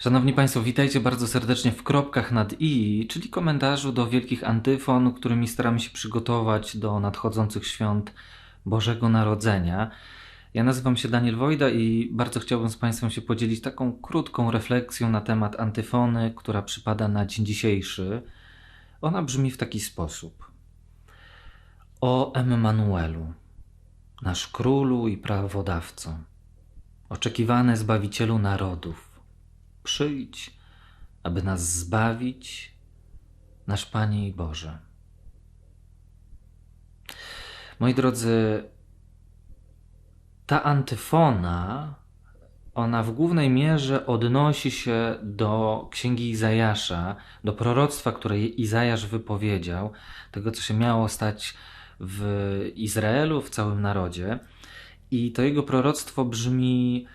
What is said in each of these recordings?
Szanowni Państwo, witajcie bardzo serdecznie w kropkach nad i, czyli komentarzu do wielkich antyfon, którymi staramy się przygotować do nadchodzących świąt Bożego Narodzenia. Ja nazywam się Daniel Wojda i bardzo chciałbym z Państwem się podzielić taką krótką refleksją na temat antyfony, która przypada na dzień dzisiejszy. Ona brzmi w taki sposób. O Emmanuelu, nasz królu i prawodawco, oczekiwany Zbawicielu narodów, przyjdź, aby nas zbawić, nasz Panie i Boże. Moi drodzy, ta antyfona, ona w głównej mierze odnosi się do księgi Izajasza, do proroctwa, które Izajasz wypowiedział, tego, co się miało stać w Izraelu, w całym narodzie. I to jego proroctwo brzmi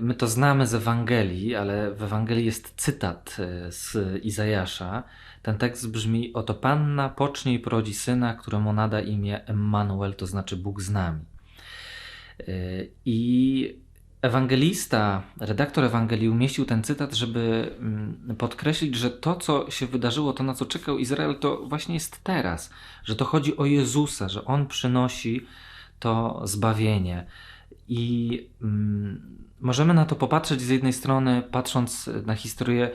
My to znamy z Ewangelii, ale w Ewangelii jest cytat e, z Izajasza. Ten tekst brzmi: Oto panna pocznie i porodzi syna, któremu nada imię Emmanuel, to znaczy Bóg z nami. E, I ewangelista, redaktor Ewangelii umieścił ten cytat, żeby mm, podkreślić, że to, co się wydarzyło, to na co czekał Izrael, to właśnie jest teraz, że to chodzi o Jezusa, że On przynosi to zbawienie. I mm, możemy na to popatrzeć z jednej strony, patrząc na historię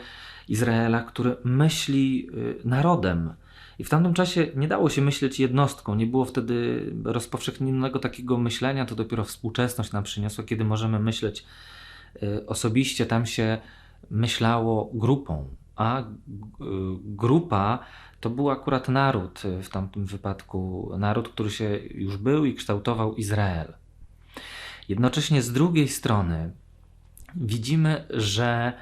Izraela, który myśli y, narodem. I w tamtym czasie nie dało się myśleć jednostką, nie było wtedy rozpowszechnionego takiego myślenia, to dopiero współczesność nam przyniosła, kiedy możemy myśleć y, osobiście. Tam się myślało grupą, a y, grupa to był akurat naród, w tamtym wypadku naród, który się już był i kształtował Izrael. Jednocześnie z drugiej strony widzimy, że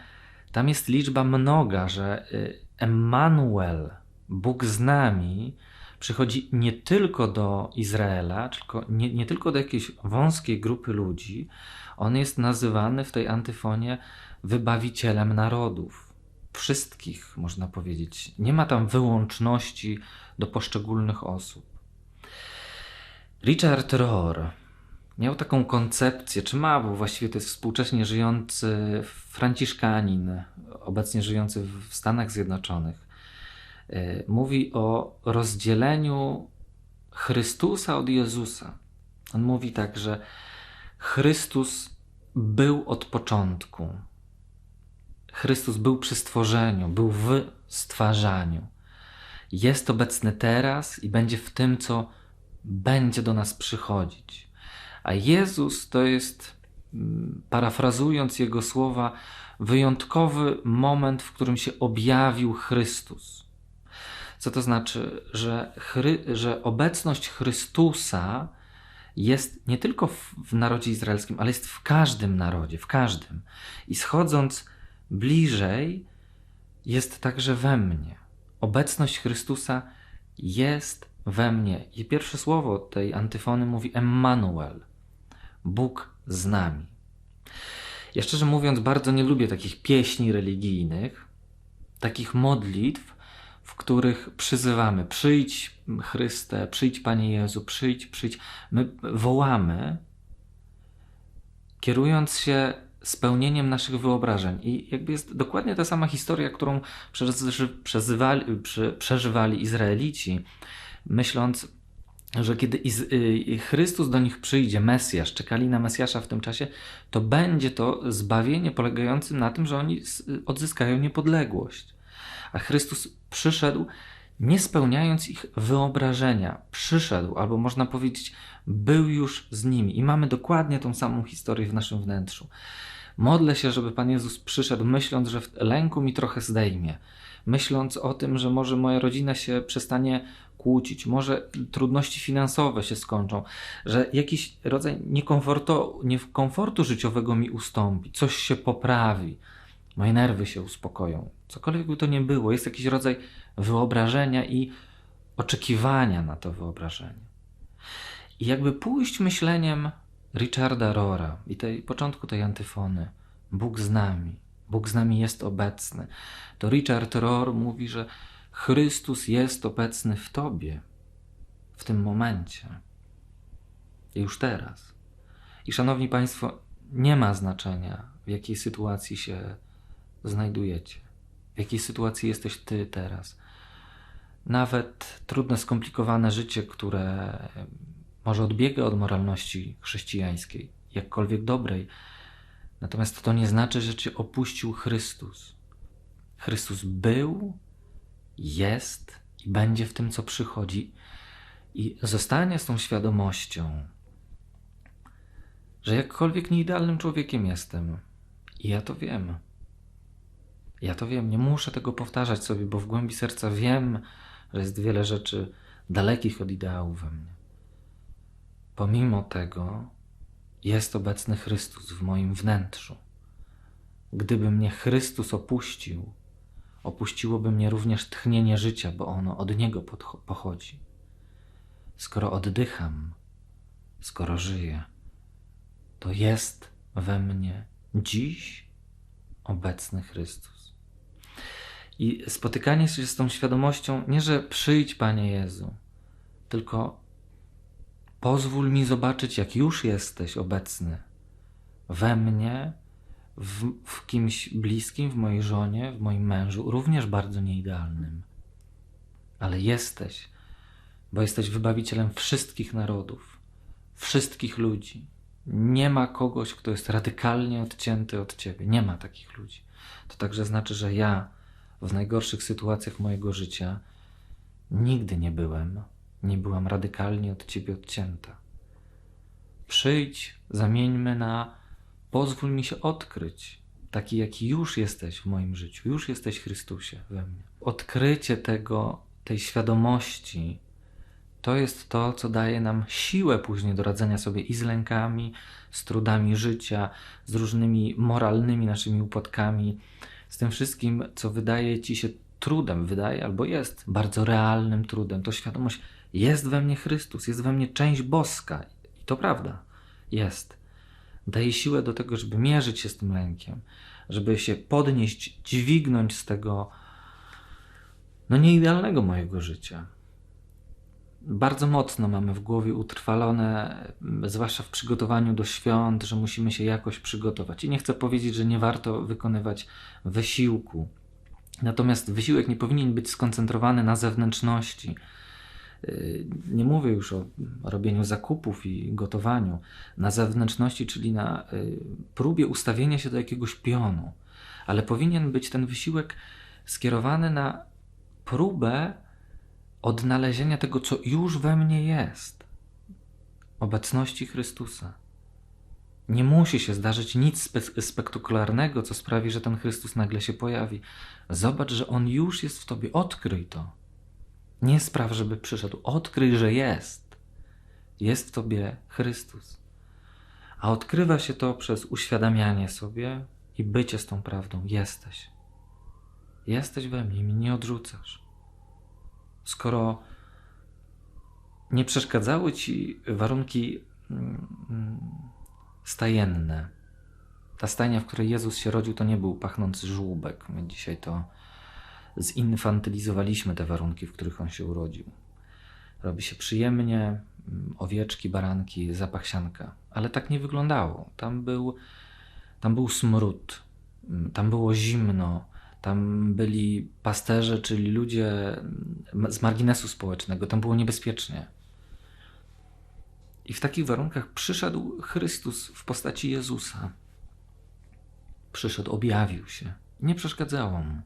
tam jest liczba mnoga, że y, Emmanuel, Bóg z nami, przychodzi nie tylko do Izraela, tylko nie, nie tylko do jakiejś wąskiej grupy ludzi. On jest nazywany w tej antyfonie wybawicielem narodów. Wszystkich, można powiedzieć. Nie ma tam wyłączności do poszczególnych osób. Richard Rohr miał taką koncepcję, czy ma, bo właściwie to jest współcześnie żyjący franciszkanin, obecnie żyjący w Stanach Zjednoczonych. E, mówi o rozdzieleniu Chrystusa od Jezusa. On mówi tak, że Chrystus był od początku. Chrystus był przy stworzeniu, był w stwarzaniu. Jest obecny teraz i będzie w tym, co będzie do nas przychodzić. A Jezus to jest, mm, parafrazując Jego słowa, wyjątkowy moment, w którym się objawił Chrystus. Co to znaczy, że, Chry, że obecność Chrystusa jest nie tylko w, w narodzie izraelskim, ale jest w każdym narodzie, w każdym. I schodząc bliżej, jest także we mnie. Obecność Chrystusa jest we mnie. I pierwsze słowo tej antyfony mówi Emmanuel. Bóg z nami. Ja szczerze mówiąc, bardzo nie lubię takich pieśni religijnych, takich modlitw, w których przyzywamy: przyjdź Chryste, przyjdź Panie Jezu, przyjdź, przyjdź. My wołamy, kierując się spełnieniem naszych wyobrażeń. I jakby jest dokładnie ta sama historia, którą przeżywali Izraelici, myśląc, że kiedy y, Chrystus do nich przyjdzie, Mesjasz, czekali na Mesjasza w tym czasie, to będzie to zbawienie polegające na tym, że oni odzyskają niepodległość. A Chrystus przyszedł nie spełniając ich wyobrażenia. Przyszedł, albo można powiedzieć, był już z nimi. I mamy dokładnie tą samą historię w naszym wnętrzu. Modlę się, żeby Pan Jezus przyszedł, myśląc, że w lęku mi trochę zdejmie. Myśląc o tym, że może moja rodzina się przestanie kłócić, może trudności finansowe się skończą, że jakiś rodzaj niekomfortu, niekomfortu życiowego mi ustąpi, coś się poprawi, moje nerwy się uspokoją. Cokolwiek by to nie było, jest jakiś rodzaj wyobrażenia i oczekiwania na to wyobrażenie. I jakby pójść myśleniem Richarda Rora i tej początku tej antyfony, Bóg z nami, Bóg z nami jest obecny, to Richard Rohr mówi, że Chrystus jest obecny w Tobie, w tym momencie. Już teraz. I szanowni Państwo, nie ma znaczenia, w jakiej sytuacji się znajdujecie, w jakiej sytuacji jesteś ty teraz. Nawet trudne, skomplikowane życie, które może odbiega od moralności chrześcijańskiej, jakkolwiek dobrej, natomiast to nie znaczy, że cię opuścił Chrystus. Chrystus był, jest i będzie w tym, co przychodzi. I zostanie z tą świadomością, że jakkolwiek nieidealnym człowiekiem jestem, i ja to wiem. Ja to wiem, nie muszę tego powtarzać sobie, bo w głębi serca wiem, że jest wiele rzeczy dalekich od ideału we mnie. Pomimo tego jest obecny Chrystus w moim wnętrzu. Gdyby mnie Chrystus opuścił, opuściłoby mnie również tchnienie życia, bo ono od Niego pochodzi. Skoro oddycham, skoro żyję, to jest we mnie dziś obecny Chrystus. I spotykanie się z tą świadomością, nie że przyjdź, Panie Jezu, tylko pozwól mi zobaczyć, jak już jesteś obecny we mnie, w, w kimś bliskim, w mojej żonie, w moim mężu, również bardzo nieidealnym. Ale jesteś, bo jesteś wybawicielem wszystkich narodów, wszystkich ludzi. Nie ma kogoś, kto jest radykalnie odcięty od ciebie. Nie ma takich ludzi. To także znaczy, że ja w najgorszych sytuacjach mojego życia nigdy nie byłem, nie byłam radykalnie od ciebie odcięta. Przyjdź, zamieńmy na pozwól mi się odkryć, taki jaki już jesteś w moim życiu, już jesteś Chrystusie we mnie. Odkrycie tego, tej świadomości, to jest to, co daje nam siłę później do radzenia sobie i z lękami, z trudami życia, z różnymi moralnymi naszymi upadkami, z tym wszystkim, co wydaje ci się trudem, wydaje albo jest bardzo realnym trudem. To świadomość, jest we mnie Chrystus, jest we mnie część boska. I to prawda, jest. Daje siłę do tego, żeby mierzyć się z tym lękiem, żeby się podnieść, dźwignąć z tego, no nieidealnego mojego życia bardzo mocno mamy w głowie utrwalone, zwłaszcza w przygotowaniu do świąt, że musimy się jakoś przygotować. I nie chcę powiedzieć, że nie warto wykonywać wysiłku. Natomiast wysiłek nie powinien być skoncentrowany na zewnętrzności. Yy, Nie mówię już o robieniu zakupów i gotowaniu. Na zewnętrzności, czyli na yy, próbie ustawienia się do jakiegoś pionu. Ale powinien być ten wysiłek skierowany na próbę odnalezienia tego, co już we mnie jest obecności Chrystusa. Nie musi się zdarzyć nic spe- spektakularnego, co sprawi, że ten Chrystus nagle się pojawi. Zobacz, że On już jest w tobie. Odkryj to. Nie spraw, żeby przyszedł. Odkryj, że jest. Jest w tobie Chrystus. A odkrywa się to przez uświadamianie sobie i bycie z tą prawdą. Jesteś. Jesteś we mnie i mnie nie odrzucasz skoro nie przeszkadzały ci warunki mm, stajenne. Ta stajnia, w której Jezus się rodził, to nie był pachnący żółbek. My dzisiaj to zinfantylizowaliśmy te warunki, w których on się urodził. Robi się przyjemnie, mm, owieczki, baranki, zapach sianka. Ale tak nie wyglądało. Tam był, tam był smród, mm, tam było zimno, tam byli pasterze, czyli ludzie z marginesu społecznego. Tam było niebezpiecznie. I w takich warunkach przyszedł Chrystus w postaci Jezusa. Przyszedł, objawił się. Nie przeszkadzało mu.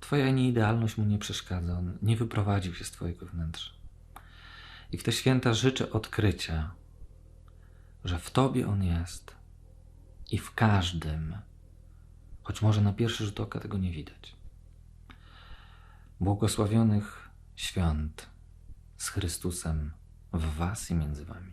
Twoja nieidealność mu nie przeszkadza. On nie wyprowadził się z Twojego wnętrza. I w te święta życzę odkrycia, że w Tobie On jest i w każdym choć może na pierwszy rzut oka tego nie widać. Błogosławionych świąt z Chrystusem w Was i między Wami.